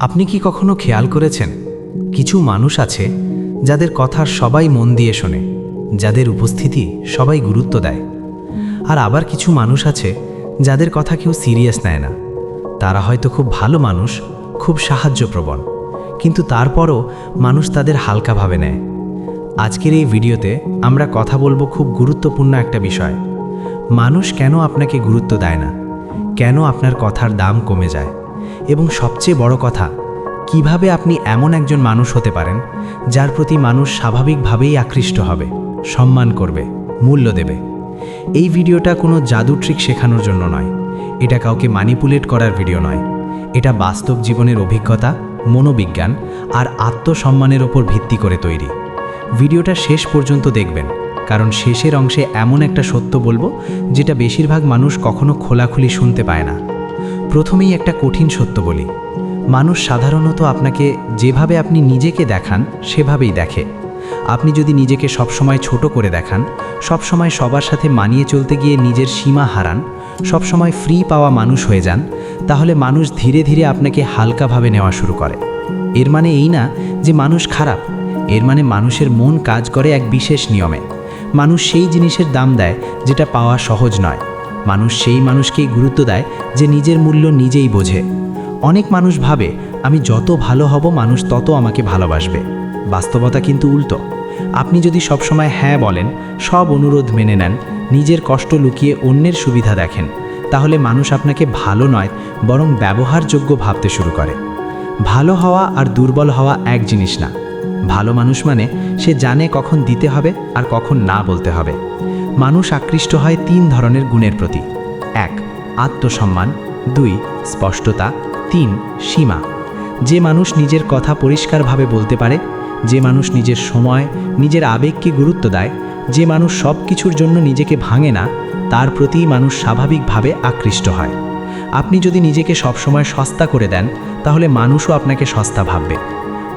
আপনি কি কখনো খেয়াল করেছেন? কিছু মানুষ আছে যাদের কথা সবাই মন দিয়ে শোনে, যাদের উপস্থিতি সবাই গুরুত্ব দেয়। আর আবার কিছু মানুষ আছে যাদের কথা কেউ সিরিয়াস নেয় না। তারা হয়তো খুব ভালো মানুষ, খুব সাহায্যপ্রবণ। কিন্তু তারপরও মানুষ তাদের হালকাভাবে নেয়। আজকের এই ভিডিওতে আমরা কথা বলব খুব গুরুত্বপূর্ণ একটা বিষয়। মানুষ কেন আপনাকে গুরুত্ব দেয় না? কেন আপনার কথার দাম কমে যায়? এবং সবচেয়ে বড় কথা, কীভাবে আপনি এমন একজন মানুষ হতে পারেন, যার প্রতি মানুষ স্বাভাবিকভাবেই আকৃষ্ট হবে, সম্মান করবে, মূল্য দেবে? এই ভিডিওটা কোনো জাদু ট্রিক শেখানোর জন্য নয়। এটা কাউকে ম্যানিপুলেট করার ভিডিও নয়। এটা বাস্তব জীবনের অভিজ্ঞতা, মনোবিজ্ঞান আর আত্মসম্মানের ওপর ভিত্তি করে তৈরি। ভিডিওটা শেষ পর্যন্ত দেখবেন, কারণ শেষের অংশে এমন একটা সত্য বলব, যেটা বেশিরভাগ মানুষ কখনো খোলাখুলি শুনতে পায় না। প্রথমেই একটা কঠিন সত্য বলি। মানুষ সাধারণত আপনাকে যেভাবে আপনি নিজেকে দেখান, সেভাবেই দেখে। আপনি যদি নিজেকে সবসময় ছোট করে দেখান, সবসময় সবার সাথে মানিয়ে চলতে গিয়ে নিজের সীমা হারান, সবসময় ফ্রি পাওয়া মানুষ হয়ে যান, তাহলে মানুষ ধীরে ধীরে আপনাকে হালকাভাবে নেওয়া শুরু করে। এর মানে এই না যে মানুষ খারাপ, এর মানে মানুষের মন কাজ করে এক বিশেষ নিয়মে। মানুষ সেই জিনিসের দাম দেয় যেটা পাওয়া সহজ নয়। মানুষ সেই মানুষকেই গুরুত্ব দেয় যে নিজের মূল্য নিজেই বোঝে। অনেক মানুষ ভাবে, আমি যত ভালো হব, মানুষ তত আমাকে ভালোবাসবে। বাস্তবতা কিন্তু উল্টো। আপনি যদি সবসময় হ্যাঁ বলেন, সব অনুরোধ মেনে নেন, নিজের কষ্ট লুকিয়ে অন্যের সুবিধা দেখেন, তাহলে মানুষ আপনাকে ভালো নয়, বরং ব্যবহারযোগ্য ভাবতে শুরু করে। ভালো হওয়া আর দুর্বল হওয়া এক জিনিস না। ভালো মানুষ মানে সে জানে কখন দিতে হবে আর কখন না বলতে হবে। মানুষ আকৃষ্ট হয় তিন ধরনের গুণের প্রতি। এক, আত্মসম্মান। দুই, স্পষ্টতা। তিন, সীমা। যে মানুষ নিজের কথা পরিষ্কারভাবে বলতে পারে, যে মানুষ নিজের সময়, নিজের আবেগকে গুরুত্ব দেয়, যে মানুষ সব কিছুর জন্য নিজেকে ভাঙে না, তার প্রতি মানুষ স্বাভাবিকভাবে আকৃষ্ট হয়। আপনি যদি নিজেকে সবসময় সস্তা করে দেন, তাহলে মানুষও আপনাকে সস্তা ভাববে।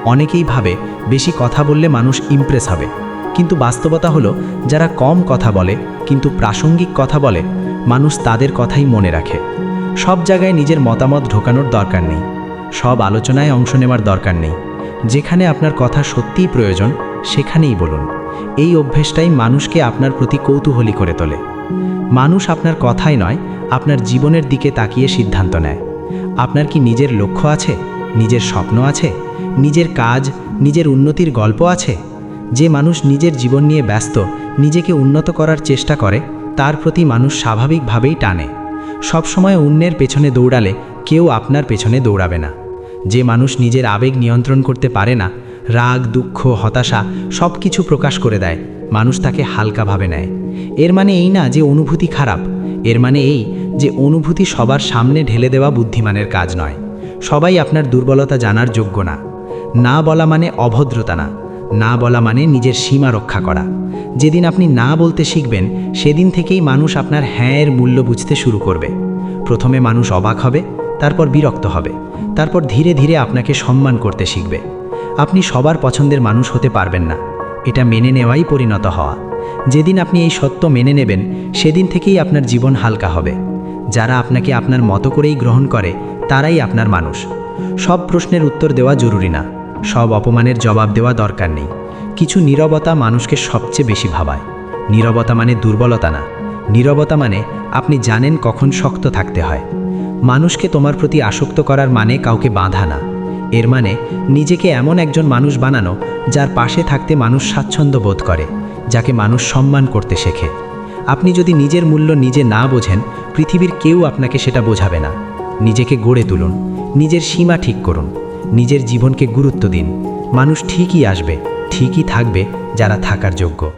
অনেকেই ভাবে, বেশি কথা বললে মানুষ ইমপ্রেস হবে। কিন্তু বাস্তবতা হলো, যারা কম কথা বলে, কিন্তু প্রাসঙ্গিক কথা বলে, মানুষ তাদের কথাই মনে রাখে। সব জায়গায় নিজের মতামত ঢোকানোর দরকার নেই। সব আলোচনায় অংশ নেওয়ার দরকার নেই। যেখানে আপনার কথা সত্যিই প্রয়োজন, সেখানেই বলুন। এই অভ্যেসটাই মানুষকে আপনার প্রতি কৌতূহলী করে তোলে। মানুষ আপনার কথাই নয়, আপনার জীবনের দিকে তাকিয়ে সিদ্ধান্ত নেয়। আপনার কি নিজের লক্ষ্য আছে, নিজের স্বপ্ন আছে, নিজের কাজ, নিজের উন্নতির গল্প আছে? যে মানুষ নিজের জীবন নিয়ে ব্যস্ত, নিজেকে উন্নত করার চেষ্টা করে, তার প্রতি মানুষ স্বাভাবিকভাবেই টানে। সবসময় অন্যের পেছনে দৌড়ালে কেউ আপনার পেছনে দৌড়াবে না। যে মানুষ নিজের আবেগ নিয়ন্ত্রণ করতে পারে না, রাগ, দুঃখ, হতাশা সব কিছু প্রকাশ করে দেয়, মানুষ তাকে হালকাভাবে নেয়। এর মানে এই না যে অনুভূতি খারাপ, এর মানে এই যে অনুভূতি সবার সামনে ঢেলে দেওয়া বুদ্ধিমানের কাজ নয়। সবাই আপনার দুর্বলতা জানার যোগ্য না। না বলা মানে অভদ্রতা না। না বলা মানে নিজের সীমা রক্ষা করা। যেদিন আপনি না বলতে শিখবেন, সেদিন থেকেই মানুষ আপনার হ্যাঁ এর মূল্য বুঝতে শুরু করবে। প্রথমে মানুষ অবাক হবে, তারপর বিরক্ত হবে, তারপর ধীরে ধীরে আপনাকে সম্মান করতে শিখবে। আপনি সবার পছন্দের মানুষ হতে পারবেন না, এটা মেনে নেওয়াই পরিণত হওয়া। যেদিন আপনি এই সত্য মেনে নেবেন, সেদিন থেকেই আপনার জীবন হালকা হবে। যারা আপনাকে আপনার মতো করেই গ্রহণ করে, তারাই আপনার মানুষ। সব প্রশ্নের উত্তর দেওয়া জরুরি না। সব অপমানের জবাব দেওয়া দরকার নেই। কিছু নীরবতা মানুষকে সবচেয়ে বেশি ভাবায়। নীরবতা মানে দুর্বলতা না। নীরবতা মানে আপনি জানেন কখন শক্ত থাকতে হয়। মানুষকে তোমার প্রতি আসক্ত করার মানে কাউকে বাঁধা না। এর মানে নিজেকে এমন একজন মানুষ বানানো যার পাশে থাকতে মানুষ স্বাচ্ছন্দ্য বোধ করে, যাকে মানুষ সম্মান করতে শেখে। আপনি যদি নিজের মূল্য নিজে না বোঝেন, পৃথিবীর কেউ আপনাকে সেটা বোঝাবে না। নিজেকে গড়ে তুলুন, নিজের সীমা ঠিক করুন। নিজের জীবনকে গুরুত্ব দিন। মানুষ ঠিকই আসবে ঠিকই থাকবে যারা থাকার যোগ্য।